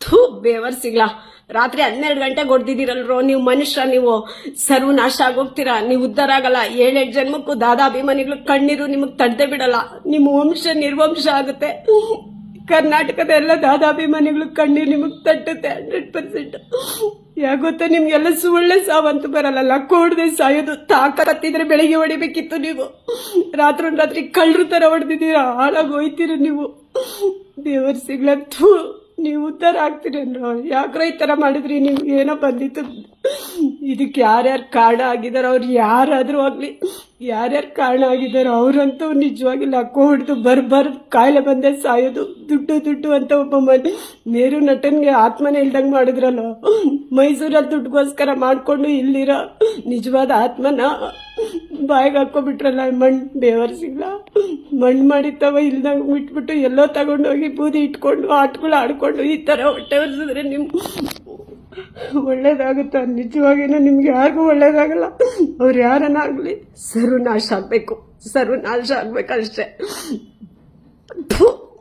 ಥೂ, ಬೇವರ್ ಸಿಗ್ಲಾ. ರಾತ್ರಿ ಹನ್ನೆರಡು ಗಂಟೆಗೆ ಹೊಡೆದಿದ್ದೀರಲ್ರೋ, ನೀವು ಮನುಷ್ಯ, ನೀವು ಸರ್ವನಾಶ ಆಗೋಗ್ತೀರಾ? ನೀವು ಉದ್ಧಾರ ಆಗಲ್ಲ. ಏಳೆಂಟು ಜನ್ಮಕ್ಕೂ ದಾದಾ ಅಭಿಮಾನಿಗಳು ಕಣ್ಣೀರು ನಿಮಗೆ ತಡ್ದೆ ಬಿಡಲ್ಲ. ನಿಮ್ಮ ವಂಶ ನಿರ್ವಂಶ ಆಗುತ್ತೆ. ಕರ್ನಾಟಕದ ಎಲ್ಲ ದಾದಾಭಿಮಾನಿಗಳು ಕಣ್ಣೀರು ನಿಮಗೆ ತಟ್ಟುತ್ತೆ, ಹಂಡ್ರೆಡ್ ಪರ್ಸೆಂಟ್. ಯಾಗೊತ್ತಾ ನಿಮ್ಗೆಲ್ಲ ಸುಳ್ಳೆ ಸಾವಂತೂ ಬರಲ್ಲ ಕೋಡದೆ ಸಾಯೋದು ತಾಕತ್ತಿದ್ರೆ ಬೆಳಿಗ್ಗೆ ಹೊಡಿಬೇಕಿತ್ತು ನೀವು. ರಾತ್ರಿ ರಾತ್ರಿ ಕಳ್ಳರು ಥರ ಹೊಡೆದಿದ್ದೀರಾ? ಹಾಳಾಗಿ ಹೋಯ್ತೀರ ನೀವು? ದೇವರ ಸಿಗ್ಲತ್ತು ನೀವು ಉದ್ಧಾರ ಆಗ್ತೀರೇನ್ರೋ? ಯಾಕ್ರ ಈ ಥರ ಮಾಡಿದ್ರಿ? ನಿಮ್ಗೆ ಏನೋ ಬಂದಿತ್ತು. ಇದಕ್ಕೆ ಯಾರ್ಯಾರು ಕಾರಣ ಆಗಿದಾರೋ ಅವ್ರು ಯಾರಾದರೂ ಆಗಲಿ, ಯಾರ್ಯಾರು ಕಾರಣ ಆಗಿದ್ದಾರೋ, ಅವರಂತೂ ನಿಜವಾಗಿ ಲಕ್ಕೋ ಹೊಡೆದು ಬರ್ ಬರ್ ಕಾಯಿಲೆ ಬಂದೇ ಸಾಯೋದು, ದುಡ್ಡು ದುಡ್ಡು ಅಂತ ಒಬ್ಬ ಮನೆ ಮೇರು ನಟನ್ಗೆ ಆತ್ಮನೇ ಇಲ್ದಂಗೆ ಮಾಡಿದ್ರಲ್ಲ? ಮೈಸೂರಲ್ಲಿ ದುಡ್ಡುಗೋಸ್ಕರ ಮಾಡಿಕೊಂಡು ಇಲ್ಲಿರೋ ನಿಜವಾದ ಆತ್ಮನ ಬಾಯಿಗೆ ಹಾಕ್ಕೊಬಿಟ್ರಲ್ಲ ಮಣ್ಣು ಬೇವರ್ಸಿಲ್ಲ ಮಣ್ಣು ಮಾಡಿತ್ತವ ಇಲ್ದಂಗೆ ಬಿಟ್ಬಿಟ್ಟು ಎಲ್ಲೋ ತಗೊಂಡೋಗಿ ಬೂದಿ ಇಟ್ಕೊಂಡು, ಆಟಗಳು ಆಡ್ಕೊಂಡು ಈ ಥರ ಹೊಟ್ಟೆ ಒರೆಸಿದ್ರೆ ನಿಮ್ಮ ಒಳ್ಳೇದಾಗುತ್ತಾ? ನಿಜವಾಗಿನೂ ನಿಮ್ಗೆ ಯಾರಿಗೂ ಒಳ್ಳೇದಾಗಲ್ಲ. ಅವ್ರು ಯಾರನ್ನಾಗಲಿ ಸರ್ವನಾಶ ಆಗಬೇಕು. ಸರ್ವನಾಶ ಆಗ್ಬೇಕಷ್ಟೇ.